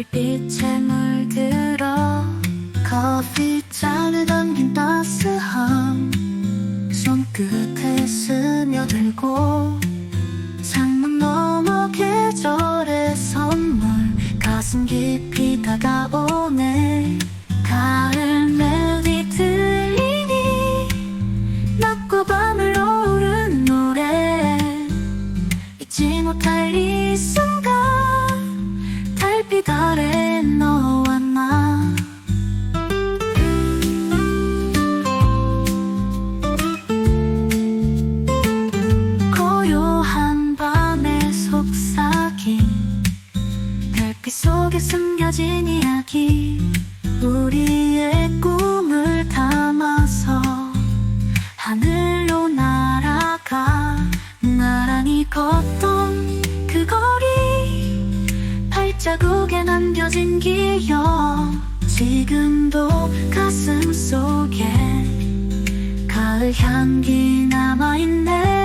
별빛에 물들어 커피 잔에 담긴 따스함 손끝에 스며들고 창문 너머 계절의 선물 가슴 깊이 다가오네 가을 멜리 들리니 낮과 밤을 오른 노래 잊지 못할 이 순간 아래 너와 나. 고요한 밤에 속삭인 별빛 속에 숨겨진 이야기. 우리의 꿈을 담아서 하늘로 날아가. 나란히 걷던 자국에 남겨진 기억. 지금도 가슴 속에 가을 향기 남아있네